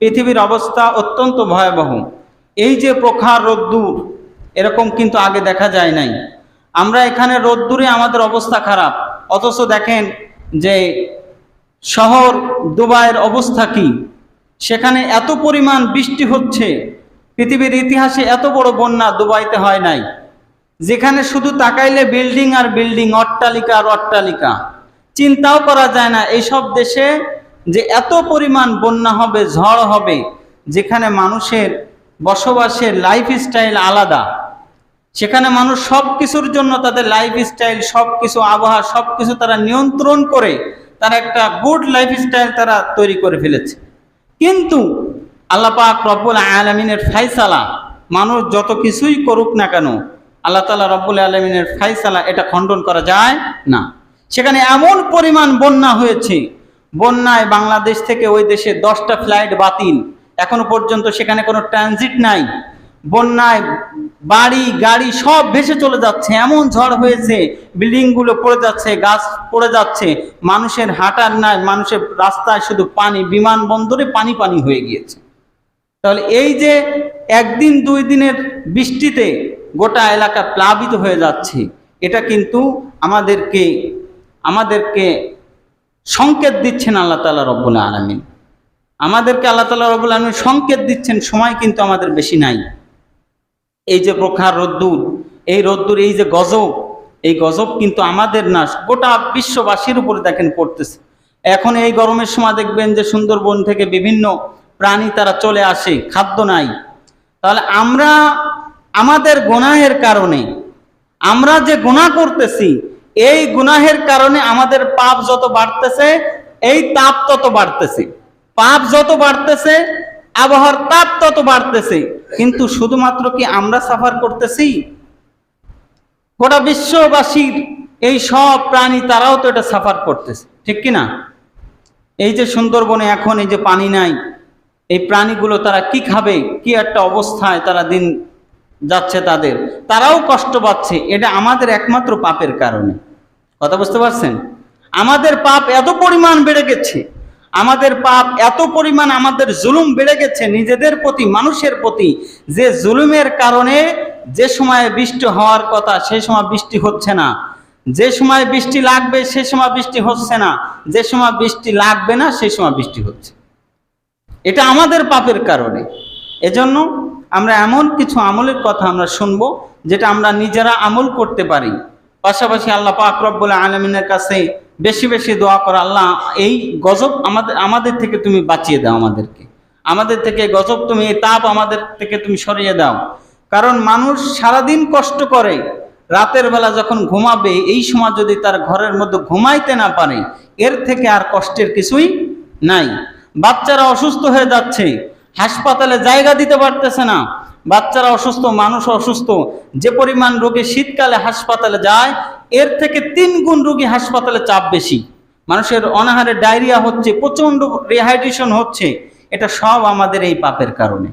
পৃথিবীর অবস্থা অত্যন্ত ভয়াবহ। এই যে প্রখার রোদ্দুর, এরকম কিন্তু আগে দেখা যায় নাই। আমরা এখানে রোদ্দুরে আমাদের অবস্থা খারাপ। অথচ দেখেন যে শহর দুবাইয়ের অবস্থা কি। সেখানে এত পরিমাণ বৃষ্টি হচ্ছে। পৃথিবীর ইতিহাসে এত বড় বন্যা দুবাইতে হয় নাই। যেখানে শুধু তাকাইলে বিল্ডিং আর বিল্ডিং, অট্টালিকা আর অট্টালিকা। চিন্তাও করা যায় না, এইসব দেশে যে এত পরিমাণ বন্যা হবে, ঝড় হবে, যেখানে মানুষের বসবাসের লাইফস্টাইল আলাদা। সেখানে মানুষ সব কিছুর জন্য তাদের লাইফস্টাইল সব কিছু আবহাওয়া সব কিছু তারা নিয়ন্ত্রণ করে তারা একটা গুড লাইফস্টাইল তারা তৈরি করে ফেলেছে। কিন্তু আল্লাহ পাক রব্বুল আলমিনের ফাইসালা মানুষ যত কিছুই করুক না কেন, আল্লাহ তালা রব্বুল আলমিনের ফাইসালা এটা খণ্ডন করা যায় না। সেখানে এমন পরিমাণ বন্যা হয়েছে বন্যায় বাংলাদেশ থেকে ওই দেশে দশটা ফ্লাইট বাতিল। এখনও পর্যন্ত সেখানে কোনো ট্রানজিট নাই। বন্যায় বাড়ি, গাড়ি সব ভেসে চলে যাচ্ছে। এমন ঝড় হয়েছে, বিল্ডিংগুলো পড়ে যাচ্ছে, গাছ পড়ে যাচ্ছে। মানুষের হাঁটার নাই, মানুষের রাস্তায় শুধু পানি, বিমানবন্দরে পানি পানি হয়ে গিয়েছে। তাহলে এই যে একদিন, দুই দিনের বৃষ্টিতে গোটা এলাকা প্লাবিত হয়ে যাচ্ছে, এটা কিন্তু আমাদেরকে আমাদেরকে সংকেত দিচ্ছেন আল্লাহ তালা রব্বুল আলমিন। আমাদেরকে আল্লাহ তালা রব্বুল আলমিন সংকেত দিচ্ছেন, সময় কিন্তু আমাদের বেশি নাই। এই যে প্রখার রোদ্দুর, এই রোদ্দুর, এই যে গজব, এই গজব কিন্তু আমাদের না, গোটা বিশ্ববাসীর উপরে দেখেন পড়তেছে। এখন এই গরমের সময় দেখবেন যে সুন্দরবন থেকে বিভিন্ন প্রাণী তারা চলে আসে, খাদ্য নাই। তাহলে আমরা, আমাদের গুনাহের কারণে, আমরা যে গোনা করতেছি এই গুনাহের কারণে আমাদের পাপ যত বাড়তেছে, এই তাপ তত বাড়তেছে। পাপ যত বাড়তেছে, আবহাওয়ার তাপ তত বাড়তেছে। কিন্তু শুধুমাত্র কি আমরা সাফার করতেছি? গোটা বিশ্ববাসীর এই সব প্রাণী তারাও তো এটা সাফার করতেছে, ঠিক কি না? এই যে সুন্দরবনে এখন এই যে পানি নাই, এই প্রাণীগুলো তারা কি খাবে? কি একটা অবস্থায় তারা দিন যাচ্ছে তাদের? তারাও কষ্ট পাচ্ছে, এটা আমাদের একমাত্র পাপের কারণে। কথা বুঝতে পারছেন? আমাদের পাপ এত পরিমাণ বেড়ে গেছে, আমাদের পাপ এত পরিমাণ আমাদের জুলুম বেড়ে গেছে, নিজেদের প্রতি, মানুষের প্রতি, যে জুলুমের কারণে যে সময়ে বৃষ্টি হওয়ার কথা সেই সময় বৃষ্টি হচ্ছে না। যে সময় বৃষ্টি লাগবে, সে সময় বৃষ্টি হচ্ছে না। যে সময় বৃষ্টি লাগবে না সেই সময় বৃষ্টি হচ্ছে। এটা আমাদের পাপের কারণে। এজন্য আমরা এমন কিছু আমলের কথা আমরা শুনব, যেটা আমরা নিজেরা আমল করতে পারি। পাশাপাশি আল্লাহ পাক রব্বুল আলমিনের কাছে বেশি বেশি দোয়া করা, আল্লাহ, এই গজব আমাদের আমাদের থেকে তুমি বাঁচিয়ে দাও আমাদেরকে। আমাদের থেকে গজব তুমি, এই তাপ আমাদের থেকে তুমি সরিয়ে দাও। কারণ মানুষ সারাদিন কষ্ট করে, রাতের বেলা যখন ঘুমাবে, এই সময় যদি তার ঘরের মধ্যে ঘুমাইতে না পারে, এর থেকে আর কষ্টের কিছুই নাই। বাচ্চারা অসুস্থ হয়ে যাচ্ছে হাসপাতালে জায়গা দিতে পারতেছে না। বাচ্চারা অসুস্থ, মানুষ অসুস্থ। যে পরিমাণ রোগী শীতকালে হাসপাতালে যায়, এর থেকে তিন গুণ রোগী হাসপাতালে চাপ বেশি। মানুষের অনাহারে ডায়রিয়া হচ্ছে, প্রচণ্ড রিহাইড্রেশন হচ্ছে। এটা সব আমাদের এই পাপের কারণে।